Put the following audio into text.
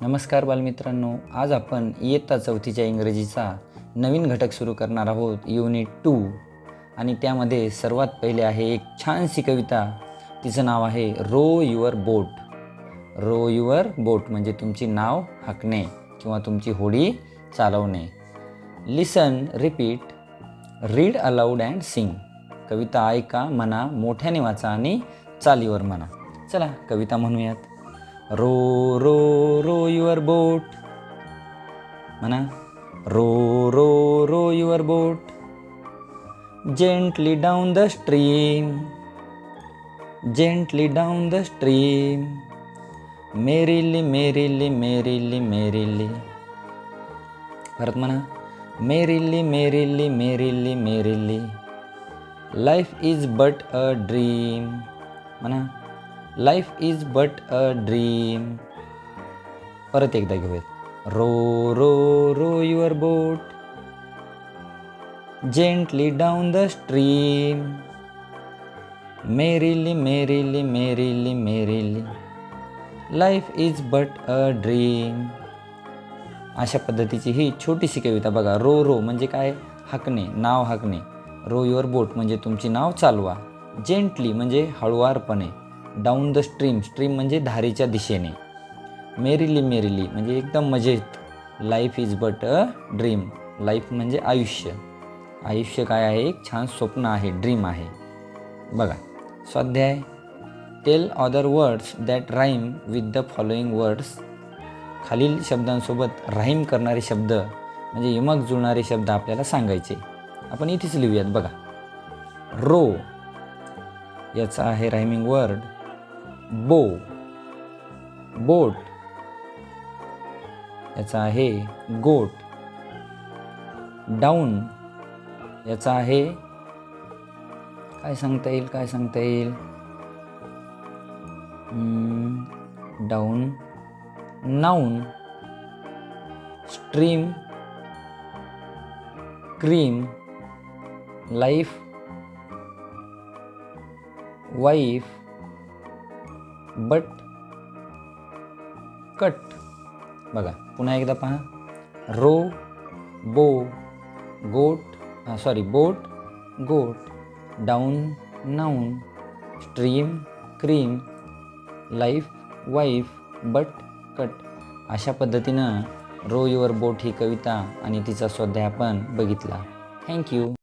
नमस्कार बालमित्रांनो आज आपण इयत्ता चौथीच्या इंग्रजीचा नवीन घटक सुरू करणार आहोत युनिट टू आणि त्यामध्ये सर्वात पहिले आहे एक छानशी कविता. तिचं नाव आहे row your boat. Row your boat म्हणजे तुमची नाव हाकणे किंवा तुमची होडी चालवणे. Listen repeat read aloud and sing कविता ऐका म्हणा मोठ्याने वाचा आणि चालीवर म्हणा. चला कविता म्हणूयात. Row row row your boat म्हणा row row row your boat gently down the stream gently down the stream merrily merrily merrily merrily परत म्हणा merrily merrily merrily merrily life is but a dream म्हणा life is but a dream परत एकदा घेऊयात. Row row row your boat gently down the stream merrily merrily merrily merrily life is but a dream अशा पद्धतीची ही छोटीशी कविता बघा. Row row म्हणजे काय? हाकणे नाव हाकणे. रो युअर बोट म्हणजे तुमची नाव चालवा. जेंटली म्हणजे हळुवारपणे. डाऊन द स्ट्रीम स्ट्रीम म्हणजे धारेच्या दिशेने. मेरिली मेरिली म्हणजे एकदम मजेत. Life is but a dream life म्हणजे आयुष्य. आयुष्य काय आहे? एक छान स्वप्न आहे. ड्रीम आहे. बघा. स्वाध्याय. Tell other words that rhyme with the following words खालील शब्दांसोबत राहीम करणारे शब्द म्हणजे यमक जुळणारे शब्द आपल्याला सांगायचे. आपण इथेच लिहूयात. बघा. रो याचा आहे रायमिंग वर्ड बो. बोट. याचा आहे गोट. डाऊन. याचा आहे काय सांगता येईल काय सांगता येईल? Down. Noun. Stream. Cream. Life. Wife. But cut. बघा पुन्हा एकदा पहा. रो बो goat sorry boat goat down noun stream cream life wife but cut. अशा पद्धतीनं रो युअर बोट ही कविता आणि तिचा स्वाध्याय आपण बघितला. थँक्यू.